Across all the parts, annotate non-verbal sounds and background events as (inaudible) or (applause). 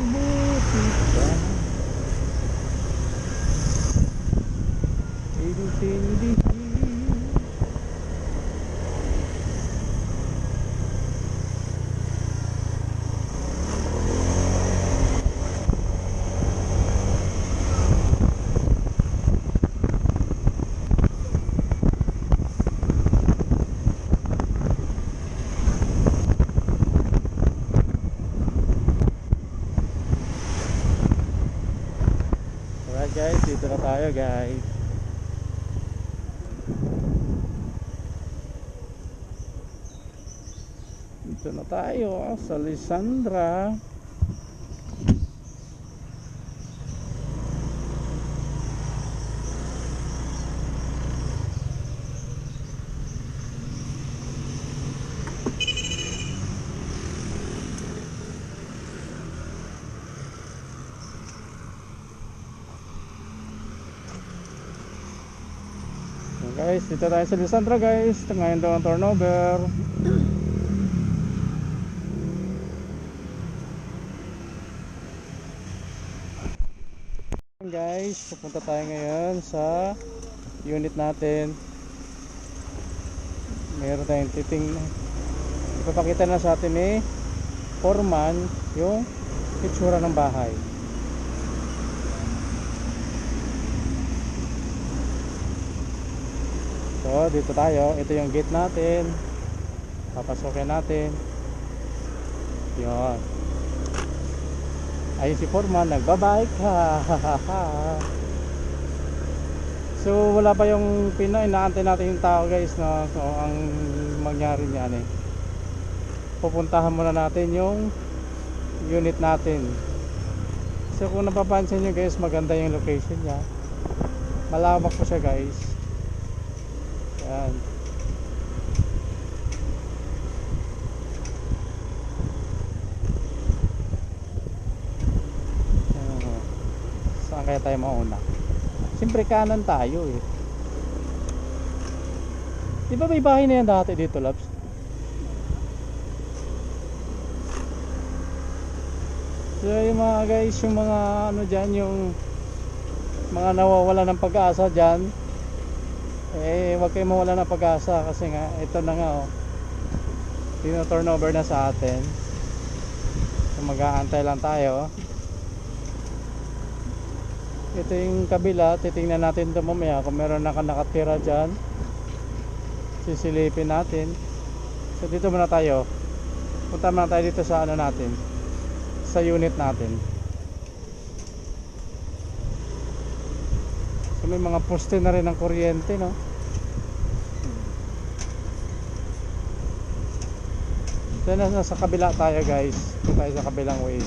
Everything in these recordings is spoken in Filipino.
mabuti pa tayo guys. Dito na tayo ah, sa Lisandra. Guys, dito tayo sa Lisandra guys. Ngayon daw ang turnover. Guys, pupunta tayo ngayon sa unit natin. Meron tayong titing ipapakita na sa atin ni foreman yung itsura ng bahay. So, dito tayo. Ito yung gate natin. Papasokin natin. Yun. Ayun si Foreman, nagbabike. so, wala pa yung pina. Inaantay natin yung tao guys. No? So, ang mangyari niyan eh. Pupuntahan muna natin yung unit natin. So, kung napapansin nyo guys, maganda yung location niya. Malawak po siya guys. Yan. Ah, Saan kaya tayo mauna? Siyempre kanan tayo eh. Di ba may bahay na yan dati dito, Labs? So yung mga guys, yung mga ano dyan, yung mga nawawala ng pag-asa dyan, eh wag kayo mawala ng pag-asa kasi nga ito na nga oh. Tino turnover na sa atin. So mag-aantay lang tayo. Ito yung kabila titingnan natin ito mamaya kung meron na nakatira dyan. Sisilipin natin. So dito muna tayo. Punta muna tayo dito sa ano natin. Sa unit natin. So may mga poste na rin ng kuryente no. So na nasa kabila tayo guys. Ito tayo sa kabilang way.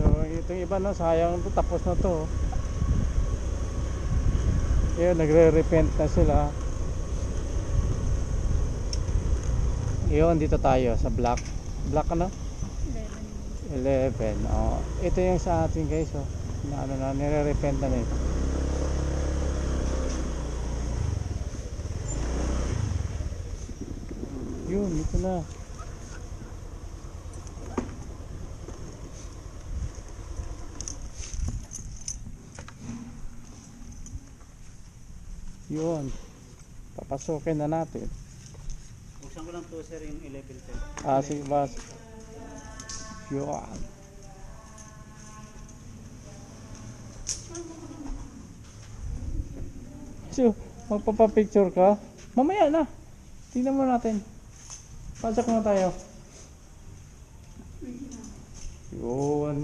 So itong iba no sayang to tapos na to. Yun nagre-repent na sila. Yun dito tayo sa black black ano? 11 oh. ito yung sa atin guys oh. na ano na nire-repent na nito yun ito na yun papasokin na natin Buksan ko lang to sir yung 11 sir. Ah, sige boss. Yun. So, magpapapicture ka? Mamaya na. Tingnan mo natin. Pasak na tayo. Yun.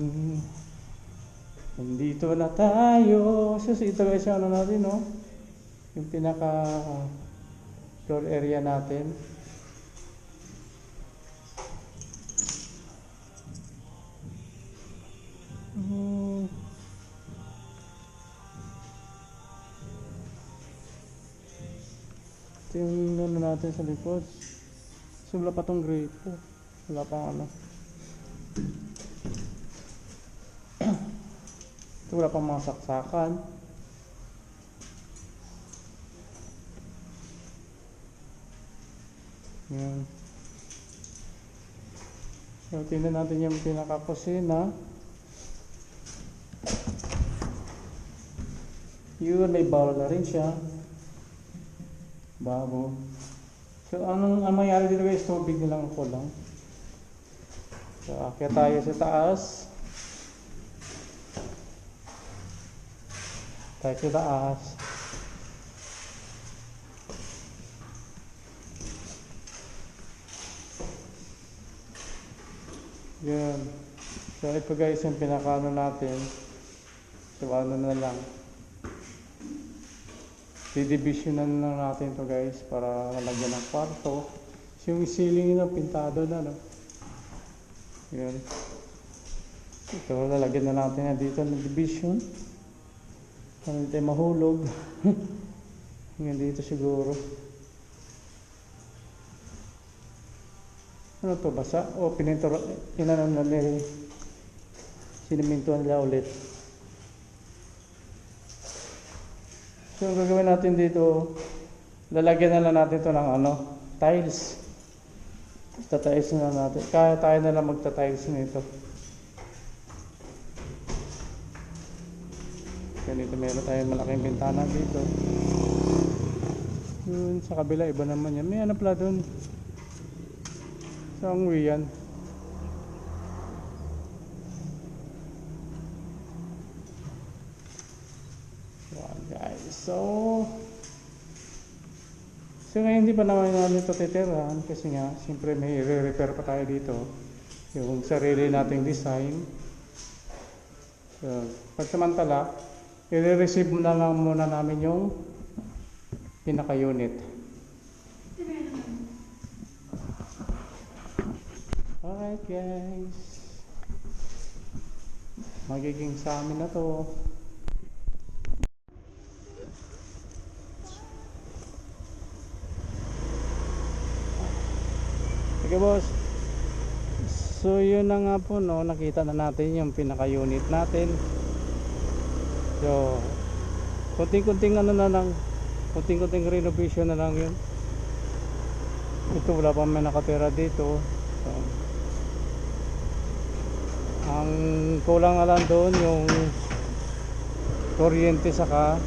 Nandito na tayo. So, ito guys yung ano natin, no? Yung pinaka floor area natin. Hmm. Ito yung ano natin sa likod. So, wala pa tong grape. Wala pang ano. Ito (clears throat) wala pang mga saksakan. Yan. So, tingnan natin yung pinaka-kusina. Yun, may bowl na rin siya. Bago. So, anong ang mangyari dito guys, tubig nilang kulang. So, akyat tayo sa taas. Tayo sa taas. Yan. So, ito guys yung pinakaano natin. So, ano na lang. Didivisionan na lang natin to guys para malagyan ng kwarto. Yung ceiling na pintado na no. Yan. Ito, lalagyan na natin na dito ng division. Para hindi mahulog. (laughs) Hanggang dito siguro. Ano to, basa? O pininturo, inanon na nila. Sinimintuan nila ulit. So, ang gagawin natin dito, lalagyan na lang natin to ng ano, tiles. Tatiles na lang natin. Kaya tayo na lang magta-tiles nito. Ganito meron tayong malaking bintana dito. Yun, sa kabila, iba naman yan. May ano pala doon. Saan uwi yan? Guys. So, so ngayon hindi pa naman namin ito titirahan kasi nga, siyempre may re-repair pa tayo dito. Yung sarili nating design. So, pagsamantala, i-receive na lang muna namin yung pinaka-unit. Alright guys. Magiging sa amin na to. Sige boss. So yun na nga po no, nakita na natin yung pinaka-unit natin. So, kunting-kunting ano na lang, kunting-kunting renovation na lang yun. Ito wala pa may nakatira dito. So, ang kulang na lang doon yung kuryente saka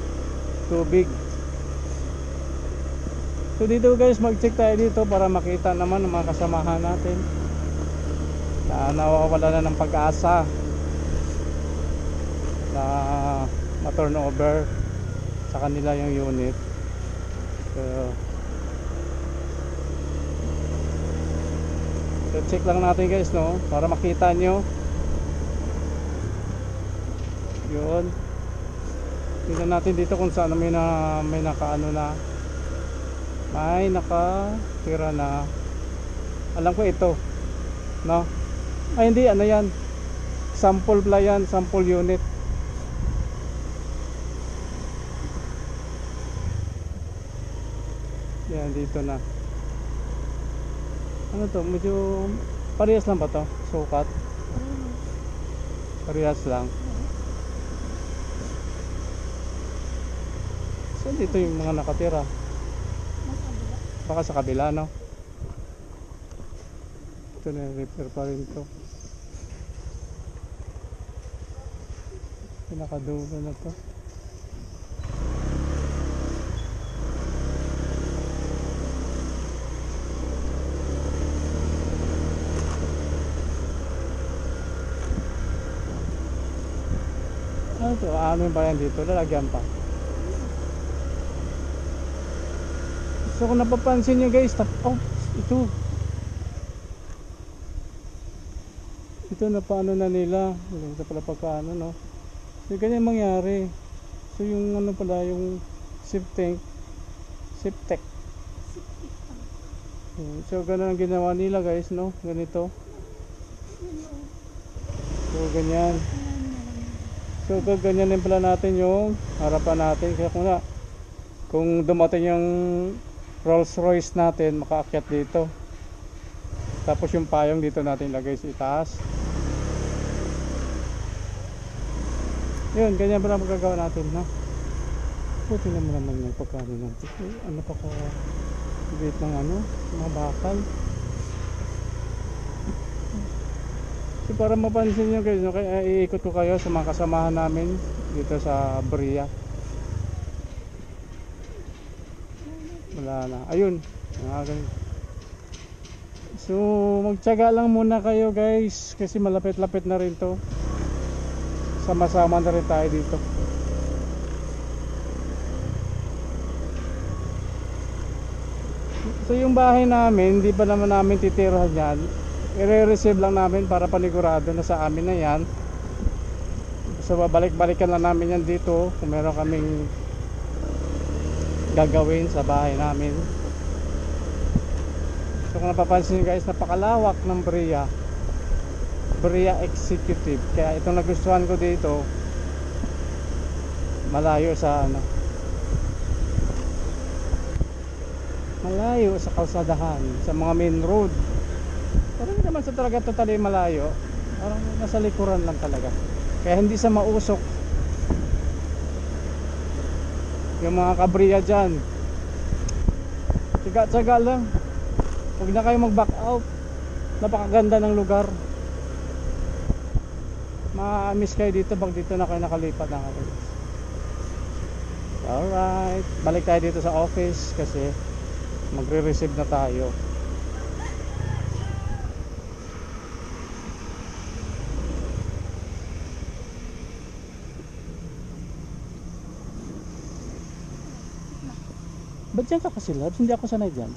tubig. So dito guys, mag-check tayo dito para makita naman ng mga kasamahan natin. Na nawawala na ng pag-asa. Na ma-turnover sa kanila yung unit. So, so check lang natin guys no? Para makita nyo. Yun. Tingnan natin dito kung saan may na may nakaano na may nakatira na. Alam ko ito no? Ay hindi ano yan? Sample pala yan sample unit. Yan dito na. Ano to? Medyo parehas lang ba to? Sukat? Parehas lang. So dito yung mga nakatira baka sa kabila no? Ito na repair pa rin to. Pinakadulo na to. Ano to? Ano ba yan dito? Lalagyan pa So kung napapansin nyo guys, tap, oh, ito. Ito na paano na nila. Ito pala pagkaano no. So ganyan mangyari. So yung ano pala, yung septic, septic. So ganun ang ginawa nila guys no. Ganito. So ganyan. So ganyan din pala natin yung harapan natin. Kaya kung na, kung dumating yung Rolls Royce natin makaakyat dito tapos yung payong dito natin lagay sa itaas yun ganyan pala magagawa natin no buti naman naman yung pagkano natin ano pa ka Dito ng ano, mga bakal. So para mapansin nyo guys, no, kaya iikot ko kayo sa mga kasamahan namin dito sa Bria. Wala na. Ayun. Ganun. So magtyaga lang muna kayo guys kasi malapit-lapit na rin to. Sama-sama na rin tayo dito. So yung bahay namin, hindi pa naman namin titirahan yan. I-receive lang namin para panigurado na sa amin na yan. So babalik-balikan lang namin yan dito kung meron kaming gagawin sa bahay namin. So kung napapansin nyo guys, napakalawak ng Bria. Bria Executive. Kaya itong nagustuhan ko dito, malayo sa ano, malayo sa kalsadahan, sa mga main road. Hindi naman sa talaga totally malayo. Parang nasa likuran lang talaga. Kaya hindi sa mausok. Yung mga kabriya dyan. Tsaga-tsaga lang. Huwag na kayo mag-back out. Napakaganda ng lugar. Ma-miss kayo dito pag dito na kayo nakalipat na kayo. Alright. Balik tayo dito sa office kasi magre-receive na tayo. Ba't dyan ka kasi labs? Hindi ako sanay dyan.